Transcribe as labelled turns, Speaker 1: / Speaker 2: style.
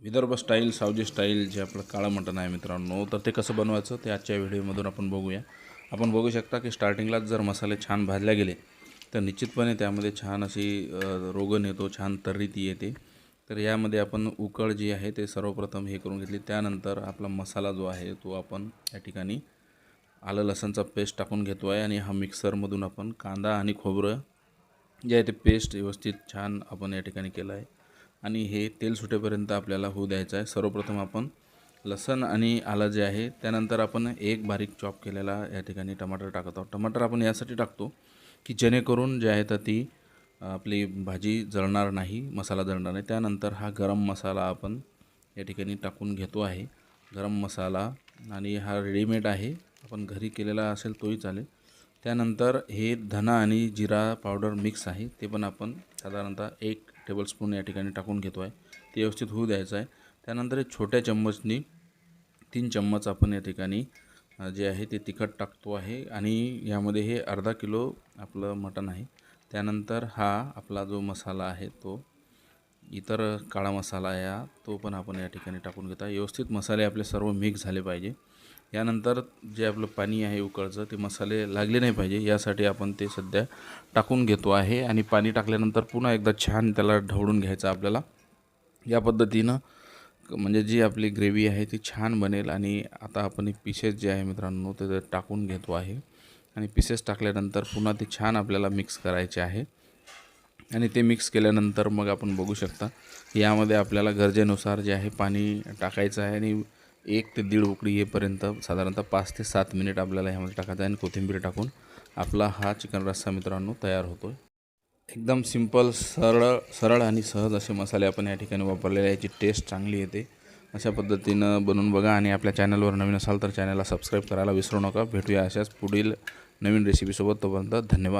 Speaker 1: Vidarbha style Savji style जे आपलं काळं मटण आहे मित्रांनो तर ते कसं बनवायचं ते आजच्या व्हिडिओमधून आपण बघूया. आपण बघू शकता की स्टार्टिंगलाच जर मसाले छान भाजले गेले तर निश्चितपणे त्यामध्ये छान अशी अ, रोगण येतो छान तर्रीती येते. तर यामध्ये आपण उकळ जी आहे ते सर्वप्रथम हे करून घेतली. त्यानंतर आपला मसाला जो आहे तो आपण या ठिकाणी आलं लसणचा पेस्ट टाकून घेतो आहे आणि हा मिक्सरमधून आपण कांदा आणि खोबरं जे आहे ते पेस्ट व्यवस्थित छान आपण या ठिकाणी केलं आहे. आणि हे तेल सुटेपर्यंत आपल्याला होऊ द्यायचं आहे. सर्वप्रथम आपण लसण आणि आलं जे आहे त्यानंतर आपण एक बारीक चॉप केलेला या ठिकाणी टमाटर टाकत आहोत. टमाटर आपण यासाठी टाकतो की जेणेकरून जे आहे तर ती आपली भाजी जळणार नाही मसाला जळणार नाही. त्यानंतर हा गरम मसाला आपण या ठिकाणी टाकून घेतो आहे. गरम मसाला आणि हा रेडीमेड आहे. आपण घरी केलेला असेल तोही चालेल. त्यानंतर हे धना आणि जिरा पावडर मिक्स आहे ते पण आपण साधारणतः एक टेबलस्पून या ठिकाणी टाकून घेतो आहे ते व्यवस्थित होऊ द्यायचं आहे. त्यानंतर एक छोट्या चम्मचनी तीन चम्मच आपण या ठिकाणी जे आहे ते तिखट टाकतो आहे. आणि यामध्ये हे अर्धा किलो आपलं मटण आहे. त्यानंतर हा आपला जो मसाला आहे तो इतर काळा मसाला या तो पण आपण या ठिकाणी टाकून घेता. व्यवस्थित मसाले आपले सर्व मिक्स झाले पाहिजे. यानंतर जे आपलं पाणी आहे उकळचं ते मसाले लागले नाही पाहिजे. यासाठी आपण ते सध्या टाकून घेतो आहे. आणि पाणी टाकल्यानंतर पुन्हा एकदा छान त्याला ढवळून घ्यायचं आपल्याला. या पद्धतीनं म्हणजे जी आपली ग्रेव्ही आहे ती छान बनेल. आणि आता आपण पिसेस जे आहे मित्रांनो ते टाकून घेतो आहे. आणि पिसेस टाकल्यानंतर पुन्हा ते छान आपल्याला मिक्स करायचे आहे. आणि ते मिक्स केल्यानंतर मग आपण बघू शकता यामध्ये आपल्याला गरजेनुसार जे आहे पाणी टाकायचं आहे. आणि एक ते दीड उकळी येईपर्यंत साधारणतः पाच ते सात मिनिट आपल्याला ह्यामध्ये टाकायचं आहे आणि कोथिंबीर टाकून आपला हा चिकन रस्सा मित्रांनो तयार होतो एकदम सिंपल सरळ सरळ आणि सहज असे मसाले आपण या ठिकाणी वापरलेले आहे याची टेस्ट चांगली येते. अशा पद्धतीनं बनवून बघा आणि आपल्या चॅनलवर नवीन असाल तर चॅनलला सबस्क्राईब करायला विसरू नका. भेटूया अशाच पुढील नवीन रेसिपीसोबत तोपर्यंत धन्यवाद.